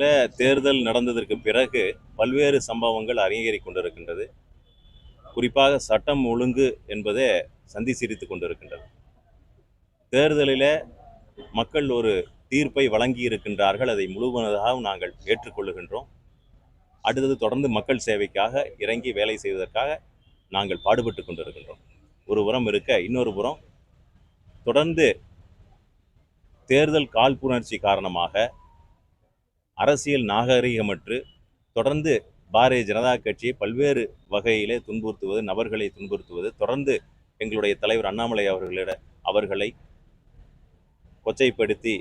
மாவட்டத்தில் தேர்தல் நடந்ததற்கு பிறகு பல்வேறு சம்பவங்கள் அரங்கேறி கொண்டிருக்கின்றது. குறிப்பாக சட்டம் ஒழுங்கு என்பதே சந்தி சிரித்து கொண்டிருக்கின்றது. தேர்தலில் மக்கள் ஒரு தீர்ப்பை வழங்கி இருக்கின்றார்கள் அதை முழுவதாகவும் நாங்கள் ஏற்றுக்கொள்ளுகின்றோம். அடுத்தது தொடர்ந்து மக்கள் சேவைக்காக இறங்கி வேலை செய்வதற்காக நாங்கள் பாடுபட்டு கொண்டிருக்கின்றோம். ஒரு புறம் இருக்க இன்னொரு புறம் தொடர்ந்து தேர்தல் காழ்ப்புணர்ச்சி காரணமாக அரசியல் நாகரிகமற்று தொடர்ந்து பாரதிய ஜனதா கட்சியை பல்வேறு வகையிலே துன்புறுத்துவது நபர்களை துன்புறுத்துவது தொடர்ந்து எங்களுடைய தலைவர் அண்ணாமலை அவர்களிட அவர்களை கொச்சைப்படுத்தி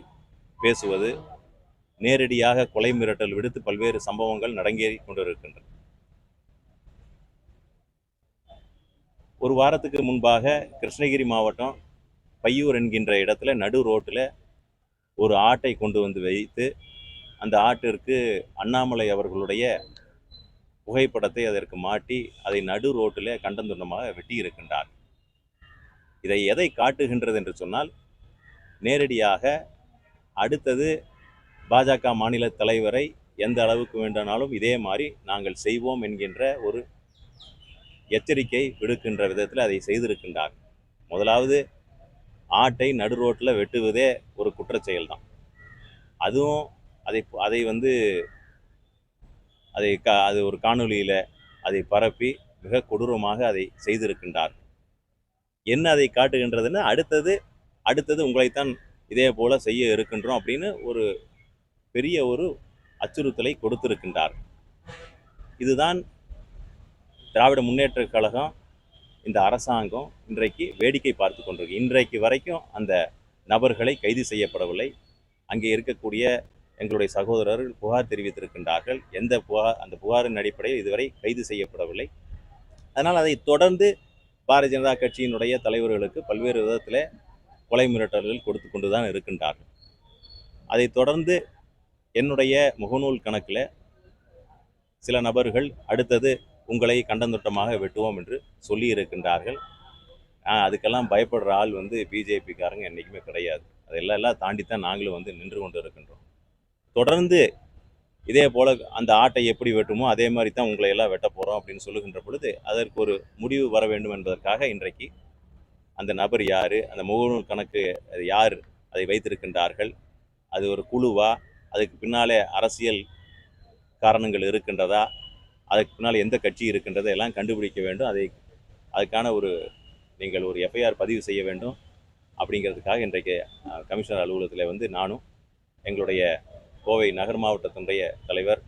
பேசுவது நேரடியாக கொலை மிரட்டல் விடுத்து பல்வேறு சம்பவங்கள் நடங்கேறி கொண்டிருக்கின்றன. ஒரு வாரத்துக்கு முன்பாக கிருஷ்ணகிரி மாவட்டம் பையூர் என்கின்ற இடத்துல நடு ரோட்டில் ஒரு ஆட்டை கொண்டு வந்து வைத்து அந்த ஆட்டிற்கு அண்ணாமலை அவர்களுடைய புகைப்படத்தை அதற்கு மாட்டி அதை நடு ரோட்டில் கண்டந்துண்டமாக வெட்டியிருக்கின்றார். இதை எதை காட்டுகின்றது என்று சொன்னால் நேரடியாக அடுத்தது பாஜக மாநில தலைவரை எந்த அளவுக்கு வேண்டானாலும் இதே மாதிரி நாங்கள் செய்வோம் என்கின்ற ஒரு எச்சரிக்கை விடுக்கின்ற விதத்தில் அதை செய்திருக்கின்றார். முதலாவது ஆட்டை நடு ரோட்டில் வெட்டுவதே ஒரு குற்றச்செயல் தான் அதுவும் அதை அதை வந்து அதை க அது ஒரு காணொளியில் அதை பரப்பி மிக கொடூரமாக அதை செய்திருக்கின்றார். என்ன அதை காட்டுகின்றதுன்னு அடுத்தது அடுத்தது உங்களைத்தான் இதே போல் செய்ய இருக்கின்றோம் அப்படின்னு ஒரு பெரிய ஒரு அச்சுறுத்தலை கொடுத்திருக்கின்றார். இதுதான் திராவிட முன்னேற்ற கழகம் இந்த அரசாங்கம் இன்றைக்கு வேடிக்கை பார்த்து கொண்டிருக்கு. இன்றைக்கு வரைக்கும் அந்த நபர்களை கைது செய்யப்படவில்லை. அங்கே இருக்கக்கூடிய எங்களுடைய சகோதரர்கள் புகார் தெரிவித்திருக்கின்றார்கள். எந்த புகார் அந்த புகாரின் அடிப்படையில் இதுவரை கைது செய்யப்படவில்லை. அதனால் அதை தொடர்ந்து பாரதிய ஜனதா கட்சியினுடைய தலைவர்களுக்கு பல்வேறு விதத்தில் கொலை மிரட்டல்கள் கொடுத்து கொண்டு தான் இருக்கின்றார்கள். அதைத் தொடர்ந்து என்னுடைய முகநூல் கணக்கில் சில நபர்கள் அடுத்தது உங்களை கண்டந்தோட்டமாக வெட்டுவோம் என்று சொல்லி இருக்கின்றார்கள். அதுக்கெல்லாம் பயப்படுற ஆள் வந்து பிஜேபிக்காரங்க என்றைக்குமே கிடையாது. அதெல்லாம் எல்லாம் தாண்டி தான் நாங்களும் வந்து நின்று கொண்டு இருக்கின்றோம் தொடர்ந்து இதே போல் அந்த ஆட்டை எப்படி வெட்டுமோ அதே மாதிரி தான் உங்களை எல்லாம் வெட்ட போகிறோம் அப்படின்னு சொல்லுகின்ற பொழுது அதற்கு ஒரு முடிவு வர வேண்டும் என்பதற்காக இன்றைக்கு அந்த நபர் யார் அந்த முகநூல் கணக்கு அது யார் அதை வைத்திருக்கின்றார்கள் அது ஒரு குழுவா அதுக்கு பின்னாலே அரசியல் காரணங்கள் இருக்கின்றதா அதுக்கு பின்னால் எந்த கட்சி இருக்கின்றதை எல்லாம் கண்டுபிடிக்க வேண்டும். அதை அதுக்கான ஒரு நீங்கள் ஒரு எஃப்ஐஆர் பதிவு செய்ய வேண்டும். அப்படிங்கிறதுக்காக இன்றைக்கு கமிஷனர் அலுவலகத்தில் வந்து நானும் எங்களுடைய கோவை நகர் மாவட்டத்தினுடைய தலைவர்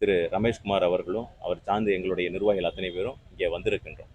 திரு ரமேஷ்குமார் அவர்களும் அவர் சார்ந்து எங்களுடைய நிர்வாகிகள் அத்தனை பேரும் இங்கே வந்திருக்கின்றோம்.